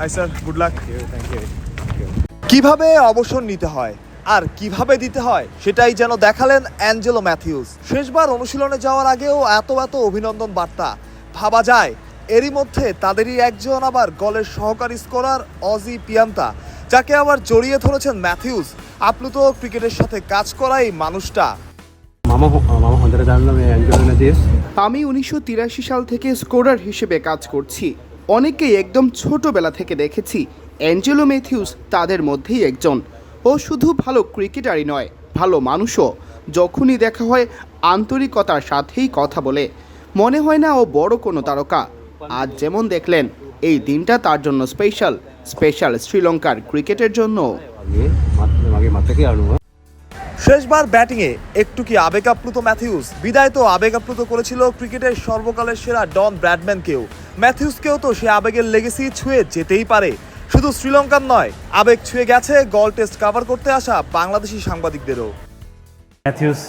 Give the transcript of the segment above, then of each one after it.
Hi sir good luck thank you কীভাবে অবসর নিতে হয় আর কীভাবে দিতে হয় সেটাই যেন দেখালেন অ্যাঞ্জেলো ম্যাথিউস। শেষবার অনুশীলনে যাওয়ার আগেও এত এত অভিনন্দন বার্তা। ভাবা যায় এরই মধ্যে তাদেরই একজন আবার গলের সহকারী স্কোরার অজি পিয়ান্তা যাকে আবার জড়িয়ে ধরেছেন ম্যাথিউস আপ্লুত ক্রিকেটের সাথে কাজ করা এই মানুষটা। মামা মামা হন্দারে জানলাম আমি উনিশশো তিরাশি সাল থেকে স্কোরার হিসেবে কাজ করছি। অনেকেই একদম ছোটবেলা থেকে দেখেছি অ্যাঞ্জেলো ম্যাথিউস তাদের মধ্যেই একজন। ও শুধু ভালো ক্রিকেটারই নয়, ভালো মানুষও। যখনই দেখা হয়, আন্তরিকতার সাথেই কথা বলে। মনে হয় না ও বড় কোনো তারকা। আজ যেমন দেখলেন, এই দিনটা তার জন্য স্পেশাল স্পেশাল শ্রীলঙ্কার ক্রিকেটের জন্য। শেষবার ব্যাটিংয়ে একটু কি আবেগ আপ্লুত ম্যাথিউস? বিদায় তো আবেগ আপ্লুত করেছিল ক্রিকেটের সর্বকালের সেরা ডন ব্র্যাডম্যানকেও। ম্যাথিউসকেও তো সে আবেগের লেগেসি ছুঁয়ে যেতেই পারে। শুধু শ্রীলঙ্কার নয়, আবেগ ছুঁয়ে গেছে গল টেস্ট কভার করতে আসা বাংলাদেশি সাংবাদিকদেরও। ম্যাথিউস,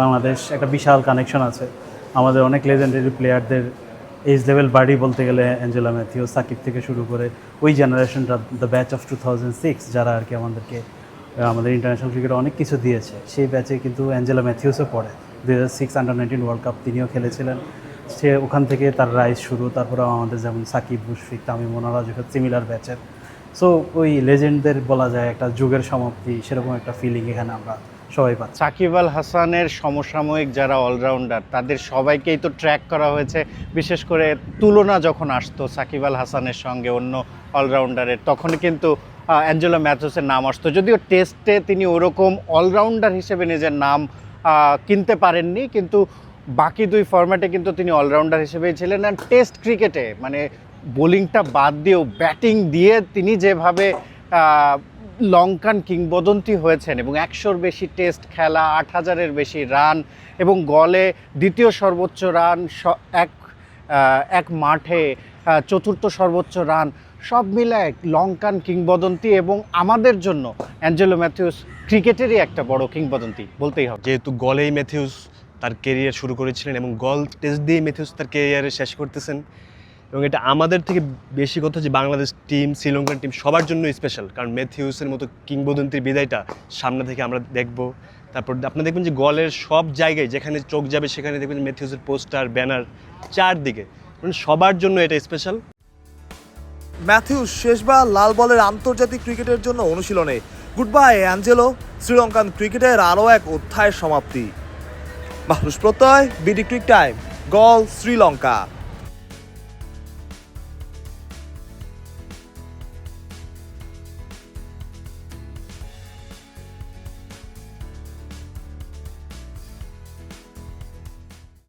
বাংলাদেশ, একটা বিশাল কানেকশন আছে। আমাদের অনেক লেজেন্ডারি প্লেয়ারদের এজ লেভেল বাড়ি বলতে গেলে অ্যাঞ্জেলা ম্যাথিউস সাকিব থেকে শুরু করে ওই জেনারেশনটা the batch of two thousand six যারা আর কি আমাদেরকে আমাদের ইন্টারন্যাশনাল ক্রিকেটে অনেক কিছু দিয়েছে। সেই ব্যাচে কিন্তু অ্যাঞ্জেলা ম্যাথিউসও পড়ে। দু হাজার six under nineteen world cup তিনিও খেলেছিলেন। সে ওখান থেকে তার রাইজ শুরু। তারপরে আমাদের যেমন সাকিব, মুশফিক, তামিম যখন সিমিলার ব্যাচের সো ওই লেজেন্ডদের বলা যায় একটা যুগের সমাপ্তি, সেরকম একটা ফিলিং এখানে আমরা সবাই পাচ্ছি। সাকিব আল হাসানের সমসাময়িক যারা অলরাউন্ডার তাদের সবাইকেই তো ট্র্যাক করা হয়েছে। বিশেষ করে তুলনা যখন আসতো সাকিব আল হাসানের সঙ্গে অন্য অলরাউন্ডারের তখন কিন্তু অ্যাঞ্জেলো ম্যাথুসের নাম আসতো। যদিও টেস্টে তিনি ওরকম অলরাউন্ডার হিসেবে নিজের নাম কিনতে পারেননি, কিন্তু বাকি দুই ফরম্যাটে কিন্তু তিনি অলরাউন্ডার হিসেবেই ছিলেন। আর টেস্ট ক্রিকেটে মানে বোলিংটা বাদ দিয়েও ব্যাটিং দিয়ে তিনি যেভাবে লঙ্কান কিংবদন্তি হয়েছেন এবং একশোর বেশি টেস্ট খেলা, আট হাজারের বেশি রান এবং গলে দ্বিতীয় সর্বোচ্চ রান এক এক মাঠে চতুর্থ সর্বোচ্চ রান সব মিলায় লঙ্কান কিংবদন্তি এবং আমাদের জন্য অ্যাঞ্জেলো ম্যাথিউস ক্রিকেটেরই একটা বড় কিংবদন্তি, বলতেই হবে। যেহেতু গলেই ম্যাথিউস তার কেরিয়ার শুরু করেছিলেন এবং গল টেস্ট দিয়ে ম্যাথিউস তার কেরিয়ারে শেষ করতেছেন। এবং এটা আমাদের থেকে বেশি কথা যে বাংলাদেশ টিম শ্রীলঙ্কান টিম সবার জন্য স্পেশাল কারণ ম্যাথিউসের মতো কিংবদন্তির বিদায়টা সামনে থেকে আমরা দেখব। তারপর আপনি দেখবেন যে গলের সব জায়গায় যেখানে চোখ যাবে সেখানে দেখবেন ম্যাথিউসের পোস্টার ব্যানার চারদিকে। মানে সবার জন্য এটা স্পেশাল ম্যাথিউস শেষবার লাল বলের আন্তর্জাতিক ক্রিকেটের জন্য অনুশীলনে। গুড বাই অ্যাঞ্জেলো, শ্রীলঙ্কান ক্রিকেটের আরও এক অধ্যায়ের সমাপ্তি। মানুষ প্রত্যয়, BD cric time, Galle, Sri Lanka.